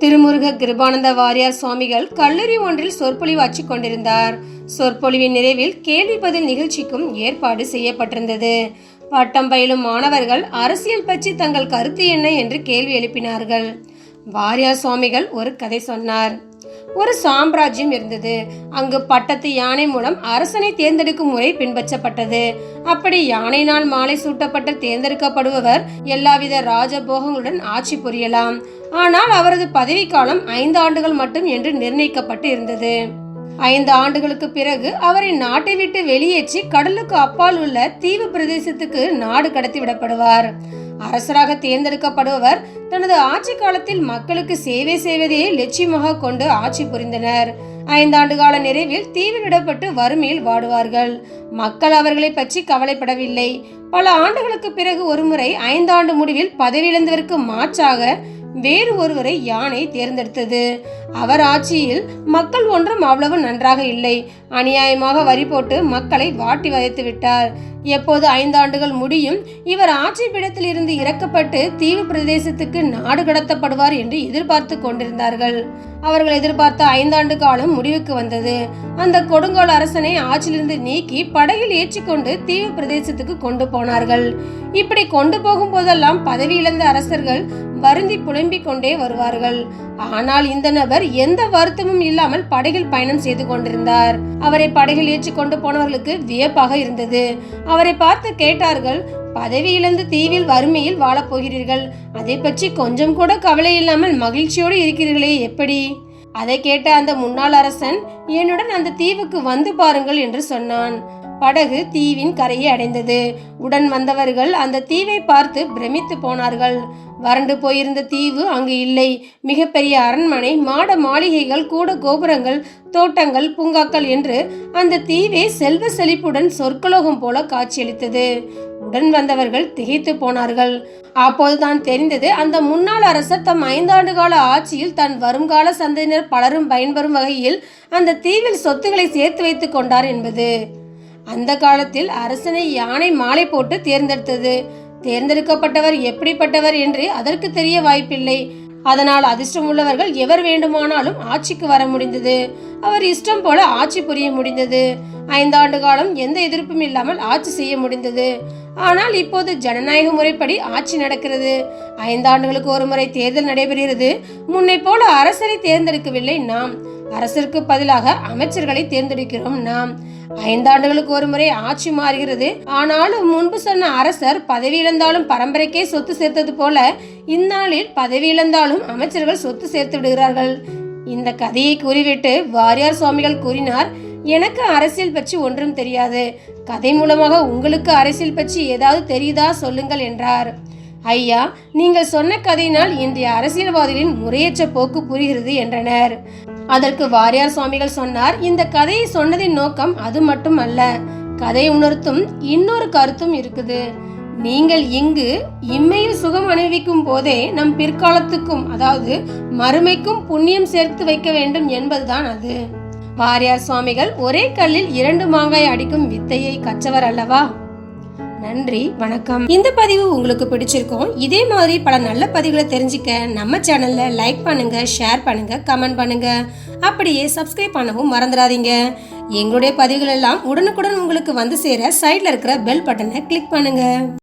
திருமுருக கிருபானந்த வாரியார் சுவாமிகள் கல்லூரி ஒன்றில் சொற்பொழிவாற்றி கொண்டிருந்தார். சொற்பொழிவின் நிறைவில் கேள்வி பதில் நிகழ்ச்சிக்கும் ஏற்பாடு செய்யப்பட்டிருந்தது. பட்டம் பயிலும் மாணவர்கள் அரசியல் பற்றி தங்கள் கருத்து என்ன என்று கேள்வி எழுப்பினார்கள். வாரியார் சுவாமிகள் ஒரு கதை சொன்னார். ஒரு சாம்ராஜ்யம் இருந்தது. அங்கு பட்டத்து யானை மூலம் அரசனை தேர்ந்தெடுக்கும் முறை பின்பற்றப்பட்டது. அப்படி யானையினால் மாலை சூட்டப்பட்ட தேர்ந்தெடுக்கப்படுபவர் எல்லாவித ராஜபோகங்களுடன் ஆட்சி புரியலாம். ஆனால் அவரது பதவிக்காலம் ஐந்து ஆண்டுகள் மட்டும் என்று நிர்ணயிக்கப்பட்டு இருந்தது. ஐந்து ஆண்டுகளுக்கு பிறகு அவரை நாட்டை விட்டு வெளியேற்றி கடலுக்கு அப்பால் உள்ள தீவு பிரதேசத்துக்கு நாடு கடத்தி விடப்படுவார். அரசராக தேர்ந்தெடுக்கப்படுபவர் தனது ஆட்சி காலத்தில் மக்களுக்கு சேவை செய்வதையே லட்சியமாக கொண்டு ஆட்சி புரிந்தனர். ஐந்தாண்டு கால நிறைவில் தீவிலிடப்பட்டு வறுமையில் வாடுவார்கள். மக்கள் அவர்களை பற்றி கவலைப்படவில்லை. பல ஆண்டுகளுக்கு பிறகு ஒருமுறை ஐந்தாண்டு முடிவில் பதவியிழந்தவருக்கு மாற்றாக வேறு ஒருவரை யானை தேர்ந்தெடுத்தது. அவர் ஆட்சியில் மக்கள் ஒன்றும் அவ்வளவு நன்றாக இல்லை. அநியாயமாக வரி போட்டு மக்களை வாட்டி வதைத்து விட்டார். எப்போது ஐந்தாண்டுகள் முடியும் இவர் ஆட்சி பீடத்தில் இருந்து இறக்கப்பட்டு தீவு பிரதேசத்துக்கு நாடு கடத்தப்படுவார் என்று எதிர்பார்த்து கொண்டிருந்தார்கள். அவர்கள் எதிர்பார்த்த ஐந்தாண்டு காலம் முடிவுக்கு வந்தது. அந்த கொடுங்கோல் அரசனை ஆட்சியிலிருந்து நீக்கி படகில் ஏற்றிக்கொண்டு தீவு பிரதேசத்துக்கு கொண்டு போனார்கள். இப்படி கொண்டு போகும் போதெல்லாம் பதவி இழந்த அரசர்கள் வருந்தி புலம்பிக் கொண்டே வருவார்கள். ஆனால் இந்த நபர் எந்த வருத்தமும் இல்லாமல் படகில் பயணம் செய்து கொண்டிருந்தார். அவரை படகில் ஏற்றி கொண்டு போனவர்களுக்கு வியப்பாக இருந்தது. அவரை பார்த்து கேட்டார்கள் பதவி இழந்து தீவில் வறுமையில் வாழப் போகிறீர்கள். அதை பற்றி கொஞ்சம் கூட கவலை இல்லாமல் மகிழ்ச்சியோடு இருக்கிறீர்களே எப்படி? அதை கேட்ட அந்த முன்னாள் அரசன் என்னுடன் அந்த தீவுக்கு வந்து பாருங்கள் என்று சொன்னான். படகு தீவின் கரையை அடைந்தது. உடன் வந்தவர்கள் அந்த தீவை பார்த்து பிரமித்து போனார்கள். வறண்டு போயிருந்த தீவு அங்கு இல்லை. மிகப்பெரிய அரண்மனை மாட மாளிகைகள் கூட கோபுரங்கள் தோட்டங்கள் பூங்காக்கள் என்று அந்த தீவே செல்வ செழிப்புடன் சொற்கலோகம் போல காட்சியளித்தது. உடன் வந்தவர்கள் திகைத்து போனார்கள். அப்போதுதான் தெரிந்தது அந்த முன்னாள் அரசர் தம் ஐந்தாண்டு கால ஆட்சியில் தன் வருங்கால சந்ததியினர் பலரும் பயன்பெறும் வகையில் அந்த தீவில் சொத்துக்களை சேர்த்து வைத்துக் கொண்டார் என்பது. அந்த காலத்தில் அரசனை யானை மாலை போட்டு தேர்ந்தெடுத்தது. தேர்ந்தெடுக்கப்பட்டவர் எப்படிப்பட்டவர் என்று அதற்கு தெரிய வாய்ப்பில்லை. அதனால் அதிர்ஷ்டம் உள்ளவர்கள் எவர் வேண்டுமானாலும் ஆட்சிக்கு வர முடிந்தது. அவர் இஷ்டம் போல ஆட்சி புரிய முடிந்தது. ஐந்தாண்டு காலம் எந்த எதிர்ப்பும் இல்லாமல் ஆட்சி செய்ய முடிந்தது. ஆனால் இப்போது ஜனநாயக முறைப்படி ஆட்சி நடக்கிறது. ஐந்தாண்டுகளுக்கு ஒரு முறை தேர்தல் நடைபெறுகிறது. முன்னை போல அரசரை தேர்ந்தெடுக்கவில்லை நாம். அரசருக்கு பதிலாக அமைச்சர்களை தேர்ந்தெடுக்கிறோம் நாம். ஐந்தாண்டுகளுக்கு ஒரு முறை ஆட்சி மாறுகிறது. ஆனாலும் முன்பு சொன்ன அரசர் பதவி இழந்தாலும் பரம்பரைக்கே சொத்து சேர்த்தது போல இந்நாளில் பதவி இழந்தாலும் அமைச்சர்கள் சொத்து சேர்த்து விடுகிறார்கள். இந்த கதையை கூறிவிட்டு வாரியார் சுவாமிகள் கூறினார் எனக்கு அரசியல் பற்றி ஒன்றும் தெரியாது. கதை மூலமாக உங்களுக்கு அரசியல் பற்றி ஏதாவது தெரியுதா சொல்லுங்கள் என்றார். ஐயா நீங்கள் சொன்ன கதையினால் இன்றைய அரசியல்வாதிகளின் முறையற்ற போக்கு புரிகிறது என்றனர். அதற்கு வாரியார் சுவாமிகள் சொன்னார் இந்த கதையை சொன்னதின் நோக்கம் அது மட்டும் அல்ல கதை உணர்த்தும் இன்னொரு கருத்தும் இருக்குது. நீங்கள் இங்கு இம்மையில் சுகம் அனுபவிக்கும் போதே நம் பிற்காலத்துக்கும் அதாவது மறுமைக்கும் புண்ணியம் சேர்த்து வைக்க வேண்டும் என்பதுதான் அது. வாரியார் சுவாமிகள் ஒரே கல்லில் இரண்டு மாங்காய் அடிக்கும் வித்தையை கற்றவர் அல்லவா? நன்றி வணக்கம். இந்த பதிவு உங்களுக்கு பிடிச்சிருக்கும். இதே மாதிரி பல நல்ல பதிவுகளை தெரிஞ்சுக்க நம்ம சேனல்ல லைக் பண்ணுங்க ஷேர் பண்ணுங்க கமெண்ட் பண்ணுங்க. அப்படியே சப்ஸ்கிரைப் பண்ணவும் மறந்துடாதீங்க. எங்களுடைய பதிவுகள் எல்லாம் உடனுக்குடன் உங்களுக்கு வந்து சேர சைட்ல இருக்கிற பெல் பட்டனை கிளிக் பண்ணுங்க.